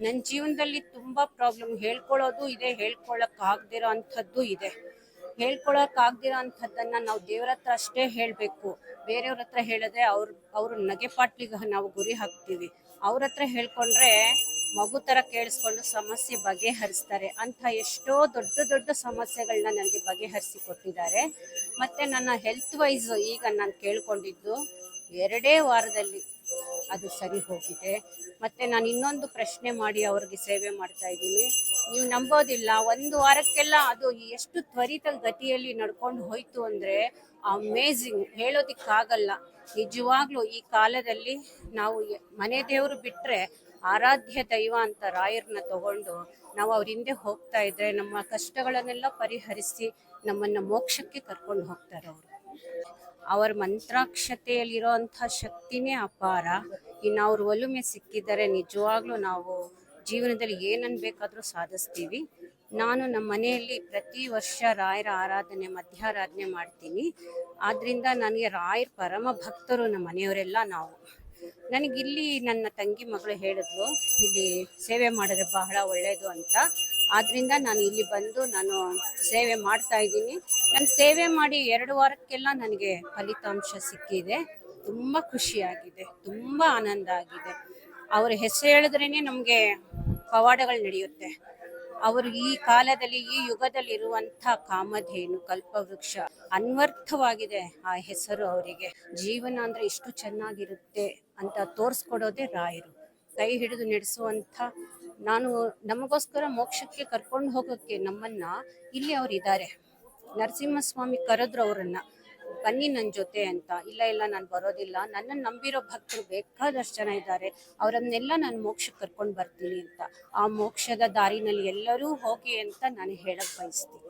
ನನ್ನ ಜೀವನದಲ್ಲಿ ತುಂಬ ಪ್ರಾಬ್ಲಮ್ ಹೇಳ್ಕೊಳ್ಳೋದು ಇದೆ ಆಗದಿರೋ ಅಂಥದ್ದು ಇದೆ. ಹೇಳ್ಕೊಳಕ್ ಅಂಥದ್ದನ್ನ ನಾವು ದೇವ್ರ ಹತ್ರ ಅಷ್ಟೇ ಹೇಳಬೇಕು. ಬೇರೆಯವ್ರ ಹತ್ರ ಹೇಳಿದ್ರೆ ಅವ್ರ ಅವ್ರ ನಗೆಪಾಟ್ಲಿಗೆ ನಾವು ಗುರಿ ಹಾಕ್ತೀವಿ. ಅವ್ರ ಹತ್ರ ಹೇಳ್ಕೊಂಡ್ರೆ ಮಗು ತರ ಕೇಳಿಸ್ಕೊಂಡು ಸಮಸ್ಯೆ ಬಗೆಹರಿಸ್ತಾರೆ. ಅಂತ ಎಷ್ಟೋ ದೊಡ್ಡ ದೊಡ್ಡ ಸಮಸ್ಯೆಗಳನ್ನ ನನಗೆ ಬಗೆಹರಿಸಿ ಕೊಟ್ಟಿದ್ದಾರೆ. ಮತ್ತೆ ನನ್ನ ಹೆಲ್ತ್ ವೈಸ್ ಈಗ ನಾನು ಕೇಳ್ಕೊಂಡಿದ್ದು, ಎರಡೇ ವಾರದಲ್ಲಿ ಅದು ಸರಿ ಹೋಗಿದೆ. ಮತ್ತೆ ನಾನು ಇನ್ನೊಂದು ಪ್ರಶ್ನೆ ಮಾಡಿ ಅವ್ರಿಗೆ ಸೇವೆ ಮಾಡ್ತಾ ಇದ್ದೀನಿ. ನೀವು ನಂಬೋದಿಲ್ಲ, ಒಂದು ವಾರಕ್ಕೆಲ್ಲ ಅದು ಎಷ್ಟು ತ್ವರಿತ ಗತಿಯಲ್ಲಿ ನಡ್ಕೊಂಡು ಹೋಯ್ತು ಅಂದ್ರೆ ಅಮೇಝಿಂಗ್ ಹೇಳೋದಿಕ್ಕಾಗಲ್ಲ. ನಿಜವಾಗ್ಲೂ ಈ ಕಾಲದಲ್ಲಿ ನಾವು ಮನೆ ದೇವರು ಬಿಟ್ರೆ ಆರಾಧ್ಯ ದೈವ ಅಂತ ರಾಯರ್ನ ತಗೊಂಡು ನಾವು ಅವ್ರ ಹಿಂದೆ ಹೋಗ್ತಾ ಇದ್ರೆ ನಮ್ಮ ಕಷ್ಟಗಳನ್ನೆಲ್ಲ ಪರಿಹರಿಸಿ ನಮ್ಮನ್ನ ಮೋಕ್ಷಕ್ಕೆ ಕರ್ಕೊಂಡು ಹೋಗ್ತಾರೆ ಅವರು. ಅವರ ಮಂತ್ರಾಕ್ಷತೆಯಲ್ಲಿರೋಂಥ ಶಕ್ತಿನೇ ಅಪಾರ. ಇನ್ನು ಅವ್ರ ಒಲುಮೆ ಸಿಕ್ಕಿದರೆ ನಿಜವಾಗ್ಲೂ ನಾವು ಜೀವನದಲ್ಲಿ ಏನನ್ನು ಬೇಕಾದರೂ ಸಾಧಿಸ್ತೀವಿ. ನಾನು ನಮ್ಮ ಮನೆಯಲ್ಲಿ ಪ್ರತಿ ವರ್ಷ ರಾಯರ ಆರಾಧನೆ, ಮಧ್ಯಾರಾಧನೆ ಮಾಡ್ತೀನಿ. ಆದ್ದರಿಂದ ನನಗೆ ರಾಯರ ಪರಮ ಭಕ್ತರು ನಮ್ಮ ಮನೆಯವರೆಲ್ಲ ನಾವು. ನನಗಿಲ್ಲಿ ನನ್ನ ತಂಗಿ ಮಗಳು ಹೇಳಿದ್ಲು, ಇಲ್ಲಿ ಸೇವೆ ಮಾಡಿದ್ರೆ ಬಹಳ ಒಳ್ಳೆಯದು ಅಂತ. ಆದ್ದರಿಂದ ನಾನು ಇಲ್ಲಿ ಬಂದು ನಾನು ಸೇವೆ ಮಾಡ್ತಾ ಇದ್ದೀನಿ. ನಾನು ಸೇವೆ ಮಾಡಿ ಎರಡು ವಾರಕ್ಕೆಲ್ಲ ನನಗೆ ಫಲಿತಾಂಶ ಸಿಕ್ಕಿದೆ. ತುಂಬ ಖುಷಿಯಾಗಿದೆ, ತುಂಬ ಆನಂದ ಆಗಿದೆ. ಅವ್ರ ಹೆಸರು ಹೇಳಿದ್ರೇ ನಮಗೆ ಪವಾಡಗಳು ನಡೆಯುತ್ತೆ. ಅವರು ಈ ಕಾಲದಲ್ಲಿ, ಈ ಯುಗದಲ್ಲಿ ಇರುವಂಥ ಕಾಮಧೇನು, ಕಲ್ಪವೃಕ್ಷ ಅನ್ವರ್ಥವಾಗಿದೆ ಆ ಹೆಸರು ಅವರಿಗೆ. ಜೀವನ ಅಂದ್ರೆ ಇಷ್ಟು ಚೆನ್ನಾಗಿರುತ್ತೆ ಅಂತ ತೋರಿಸ್ಕೊಡೋದೇ ರಾಯರು. ಕೈ ಹಿಡಿದು ನಡೆಸುವಂತ ನಾನು ನಮಗೋಸ್ಕರ ಮೋಕ್ಷಕ್ಕೆ ಕರ್ಕೊಂಡು ಹೋಗೋಕ್ಕೆ ನಮ್ಮನ್ನ ಇಲ್ಲಿ ಅವ್ರು ಇದ್ದಾರೆ ನರಸಿಂಹಸ್ವಾಮಿ ಕರೆದ್ರು ಅವರನ್ನ ಬನ್ನಿ ನನ್ನ ಜೊತೆ ಅಂತ, ಇಲ್ಲ ಇಲ್ಲ, ನಾನು ಬರೋದಿಲ್ಲ ನನ್ನನ್ನು ನಂಬಿರೋ ಭಕ್ತರು ಬೇಕಾದಷ್ಟು ಜನ ಇದ್ದಾರೆ, ಅವರನ್ನೆಲ್ಲ ನಾನು ಮೋಕ್ಷಕ್ಕೆ ಕರ್ಕೊಂಡು ಬರ್ತೀನಿ ಅಂತ. ಆ ಮೋಕ್ಷದ ದಾರಿನಲ್ಲಿ ಎಲ್ಲರೂ ಹೋಗಿ ಅಂತ ನಾನು ಹೇಳಕ್ ಬಯಸ್ತೀನಿ.